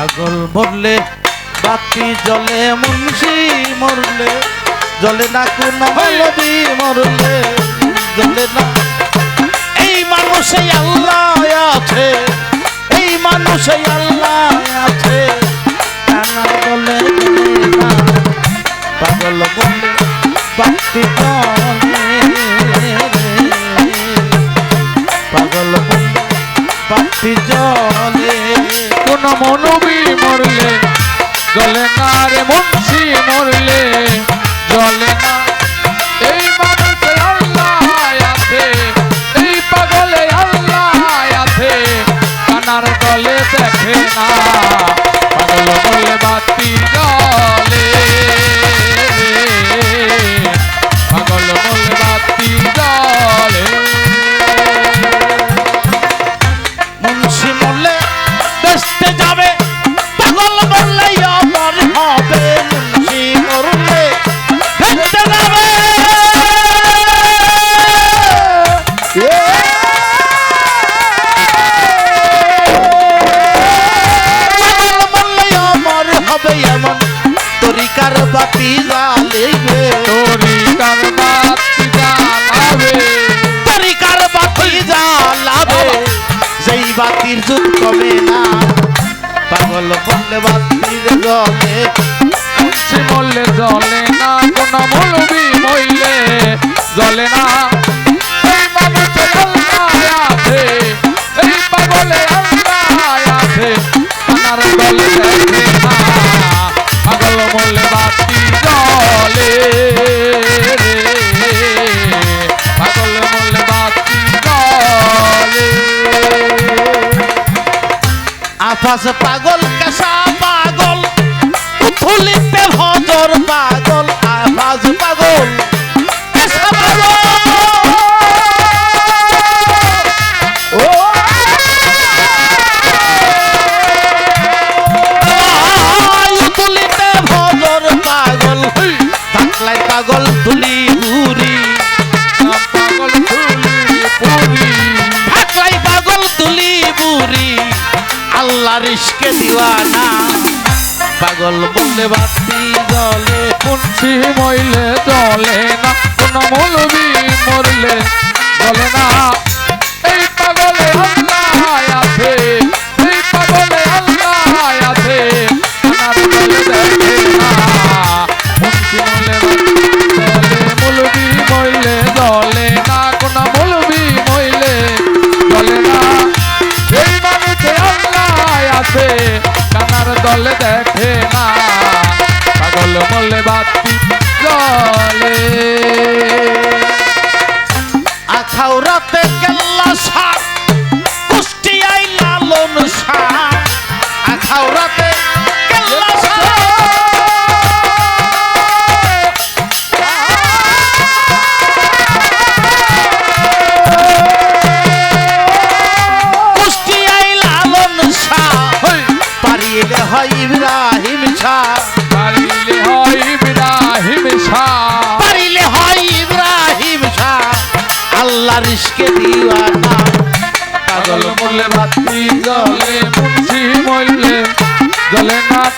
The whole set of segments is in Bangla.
পাগল মরলে, বাতি জলে মুন্সি মরলে জলে না কোন মলবি মরলে জলে না। এই মানুষে আল্লাহ আছে, এই মানুষে আল্লাহ আছে। টানা বলে পাগল বলে, বাতি পাগল বলে, বাতি জলে মনবী মরলে? জলে না রে মুন্সি মরলে? জলে না এমন? তরিকার বাতি জ্বালিবে? তোরি কারবাতি জ্বালাবে? তরিকার বাতি জ্বালাবে? যেই বাতির যুগ কমে পাগল কেসা পাগল ফুলিতে হজর পাগল ইশকে দিওয়ানা পাগল বলে বাতি জলে কুঞ্চি মইলে জলে না, কোন মৌলবি মরলে জলে না। এই পাগলে আল্লাহ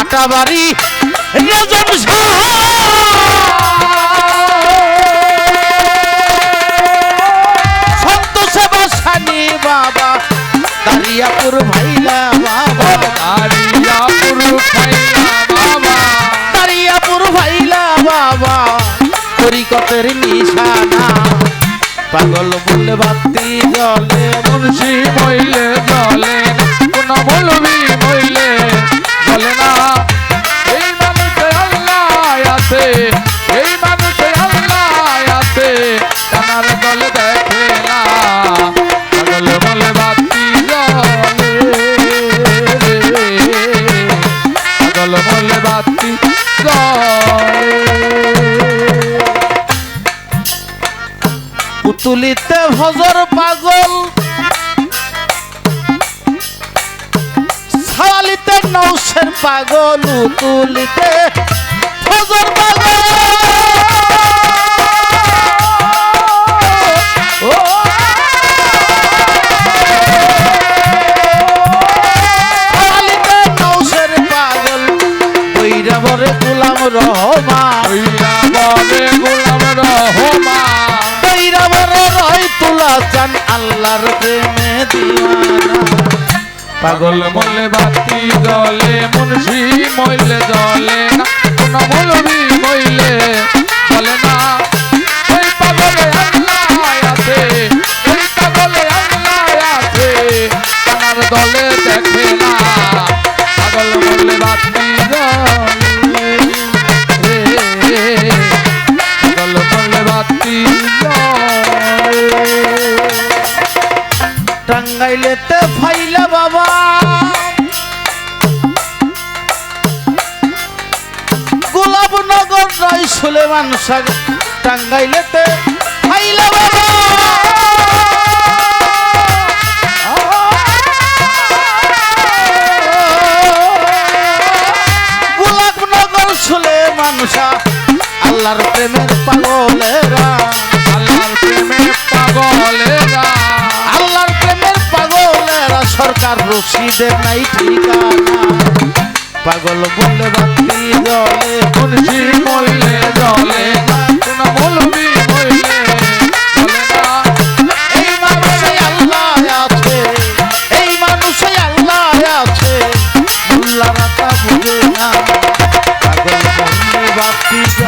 আটা বাড়ি রেজন শাহ সন্তোষে বাসানি বাবা, দারিয়াপুর ভাইলা বাবা, দারিয়াপুর খাইলা বাবা। দারিয়াপুর ভাইলা বাবা, তরিকতের নিশানা। পাগল বললে বাতি জলে মুন্সি মইলে জলে কোন মৌলবি নৌসের পাগল তুলিতে ফজর গোলাম বলে গোলাম বরে রয় তুলা চান আল্লাহর প্রেমে দিওয়ানা। পাগল মলে বাতি জলে মুন্সি মইলে জলে না, কোন মৌলবি মইলে চলে না। ওই পাগলে সুলেমান সাগ টাঙ্গাইলেতে ফাইলা বাবা গোলাপনগর সুলেমান শাহ আল্লাহর প্রেমের পাগলেরা, আল্লাহর প্রেমে পাগলেরা, আল্লাহর প্রেমের পাগলেরা, সরকার নাই ঠিকানা। পাগল বলে বাতি জলে মুন্সি বাতি